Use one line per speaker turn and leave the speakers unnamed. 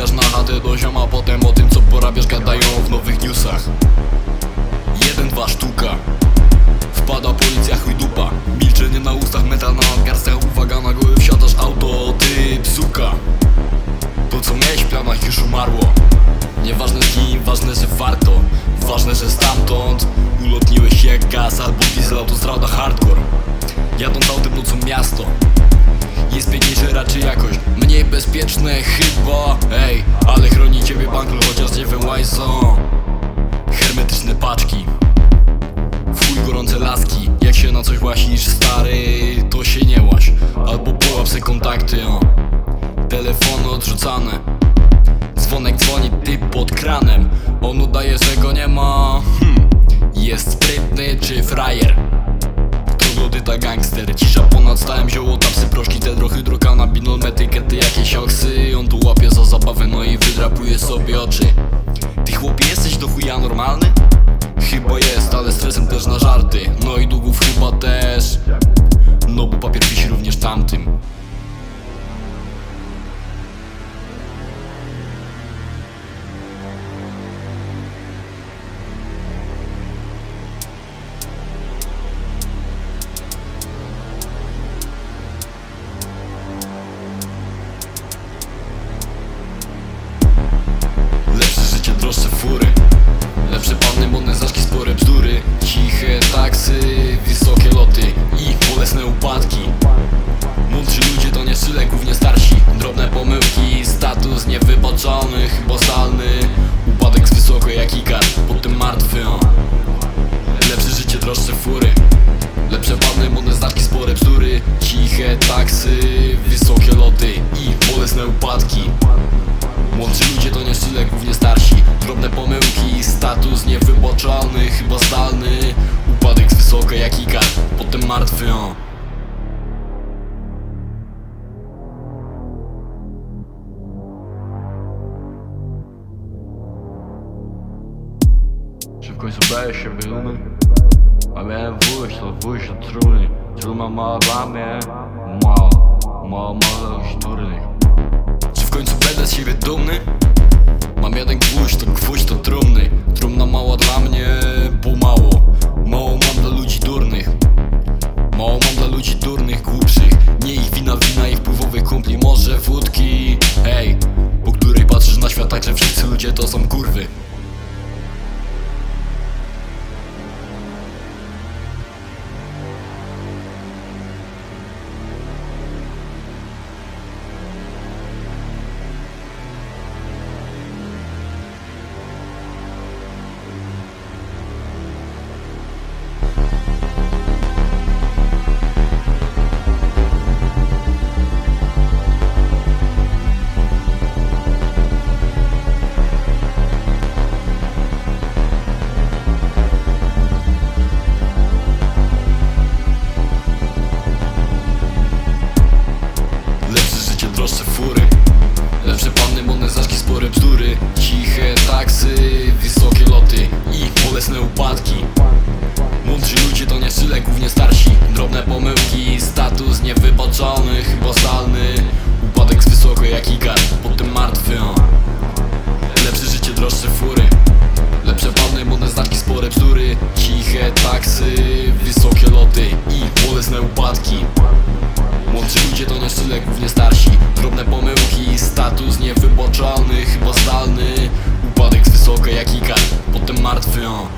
Wbijasz na chatę do zioma Potem o tym co porabiasz gadają w nowych newsach. Jeden, dwa sztuka. Wpada policja, chuj dupa. Milczenie na ustach, metal na nadgarstkach Uwaga, na goły wsiadasz auto, ty psuka. To co miałeś w planach już umarło. Nieważne z kim, ważne, że warto. Ważne, że stamtąd Ulotniłeś jak gaz albo diesel autostrada hardcore. Jadąc autem nocą miasto Jest piękniejsze raczej jakoś Mniej bezpieczne chyba. Ej, ale chroni ciebie bankru Chociaż nie wiem why są Hermetyczne paczki. Chuj gorące laski. Jak się na coś łasisz stary To się nie sobie oczy niewybaczony Chyba zdalny, upadek z wysoko jak ikar Pod tym martwy. Lepsze życie, droższe fury. Lepsze panny, modne znaczki, spore bzdury. Ciche taksy, wysokie loty i bolesne upadki. Młodsi ludzie to nie szyle, głównie starsi. Drobne pomyłki, status niewybaczalny Chyba zdalny, upadek z wysoka jak ikar Potem martwy, o. końcu będę się wyruny? A miałem wójść, to wójść od trumny Truma mała dla mnie, mała Mała, mała durnych Czy w końcu będę z siebie dumny? Mam jeden droższe fury. Lepsze panny, modne zaszki, spore bzdury. Ciche taksy, wysokie loty i bolesne upadki. Mądrzy ludzie to nie szyle, głównie starsi. Drobne pomyłki, status niewybaczony Chyba zdalny, upadek z wysoko jak ikar Potem martwy, o. Lepsze życie, droższe fury. Lepsze panny, modne znaczki, spore bzdury. Ciche taksy, wysokie loty i bolesne upadki. Młodzi ludzie to nie szyle, głównie starsi Drobne pomyłki, status niewybaczalny Chyba zdalny, upadek z wysoka jak ikar Potem martwy, o.